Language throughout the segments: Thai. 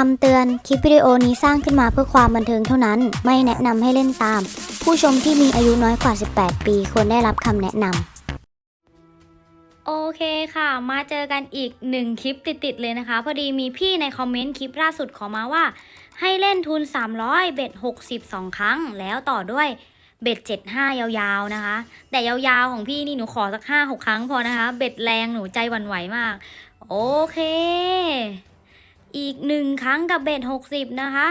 คำเตือน คลิปวิดีโอนี้สร้างขึ้นมาเพื่อความบันเทิงเท่านั้น ไม่แนะนำให้เล่นตาม ผู้ชมที่มีอายุน้อยกว่า 18 ปีควรได้รับคำแนะนำ โอเคค่ะ มาเจอกันอีกหนึ่งคลิปติด ๆ เลยนะคะ พอดีมีพี่ในคอมเมนต์คลิปล่าสุดขอมาว่า ให้เล่นทุน 300 เบ็ด 62 ครั้ง แล้วต่อด้วยเบ็ด 75 ยาวๆนะคะ แต่ยาวๆของพี่นี่หนูขอสัก 5-6 ครั้งพอนะคะ เบ็ดแรงหนูใจวันไหวมาก โอเค อีกหนึ่งครั้งกับเบ็ด60นะคะ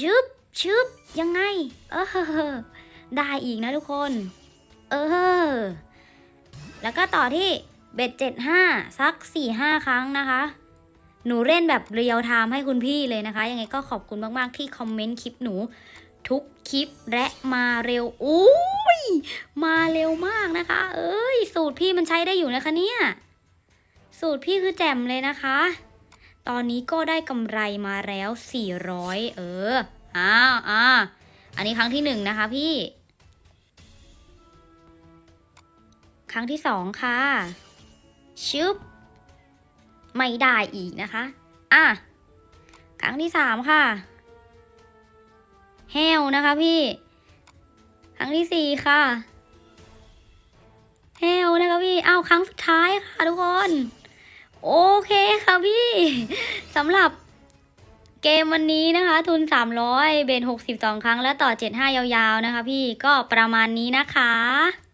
ชึบชึบยังไง เออ ได้อีกนะทุกคน เออ แล้วก็ต่อที่เบ็ดเจ็ดห้าสักสี่ห้าครั้งนะคะ หนูเล่นแบบเรียลไทม์ให้คุณพี่เลยนะคะ ยังไงก็ขอบคุณมาก ๆ ที่คอมเมนต์คลิปหนูทุกคลิปและมาเร็วอุ้ยมาเร็วมากนะคะ เอ้ย สูตรพี่มันใช้ได้อยู่นะคะเนี่ย สูตรพี่คือแจ่มเลยนะคะ ตอนนี้ก็ได้กำไรมาแล้ว 400 เออ อ้าวอ่าอันนี้ครั้งที่หนึ่งนะคะพี่ ครั้งที่สองค่ะ ชึบ ไม่ได้อีกนะคะ อะ ครั้งที่สามค่ะ แฮวนะคะพี่ ครั้งที่สี่ค่ะ แฮวนะคะพี่ เอาครั้งสุดท้ายค่ะทุกคน โอเคค่ะพี่ สำหรับเกมวันนี้นะคะ ทุน 300 เบน62 ครั้ง แล้วต่อ 75 ยาวๆ นะคะพี่ก็ประมาณนี้นะคะ